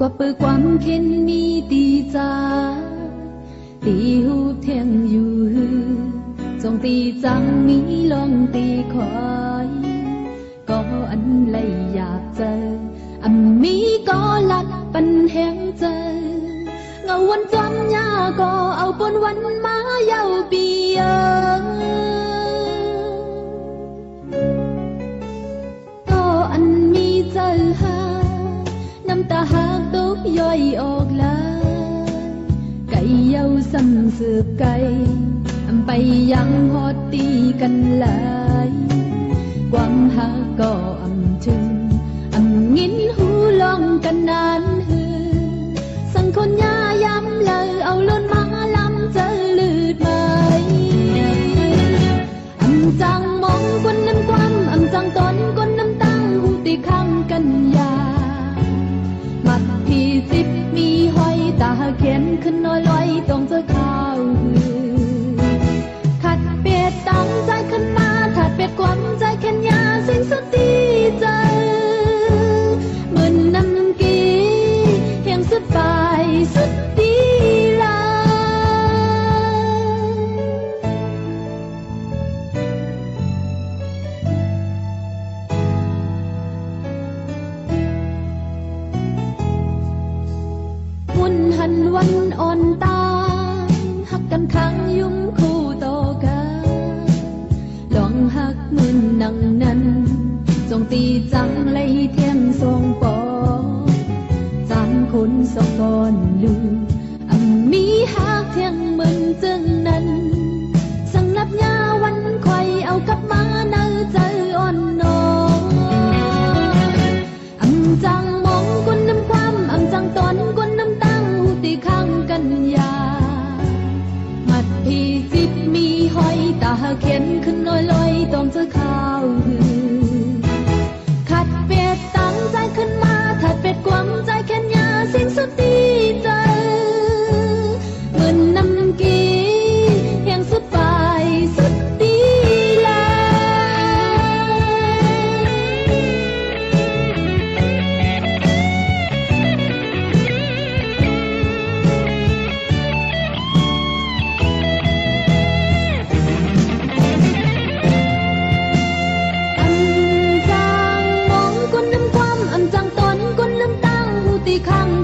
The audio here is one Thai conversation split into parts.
กปือความเข็นมีตีจาตีหูเทียงอยู่จงตีจังมีลองตีคอยก็อันเลยอยากเจออันมีก็ลัดปันแหงเจอเงาวันจำยาก็เอาปนวันมาเยา หากตกย่อยออกลาย ไก่เย้าซ้ำสืบไก่ไปยังฮอดตีกันหลาย ความหาก็อำถึงอำงินหู มัดที่สิบมีห้อยตาเขียนขึ้นน้อยลอยต้องเจอข้าวหือ วันอ่อนตาหักกันขังยุ่มคู่ต่อกันลองหักมือนนังนั้นจงตีจังเลยเทียมทรงปอจามคนสองบอนลืม อย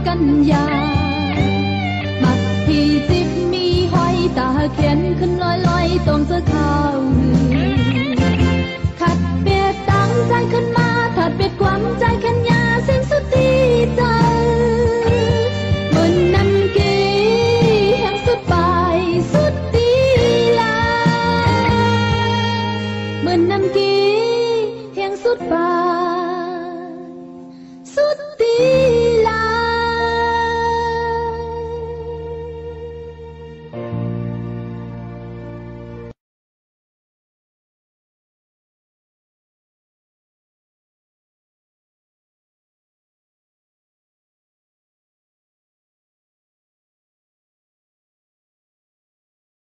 กันยามักพี่จิบมีห้อยตาเขียนขึ้นลอยลอยๆต้องเจอข้าว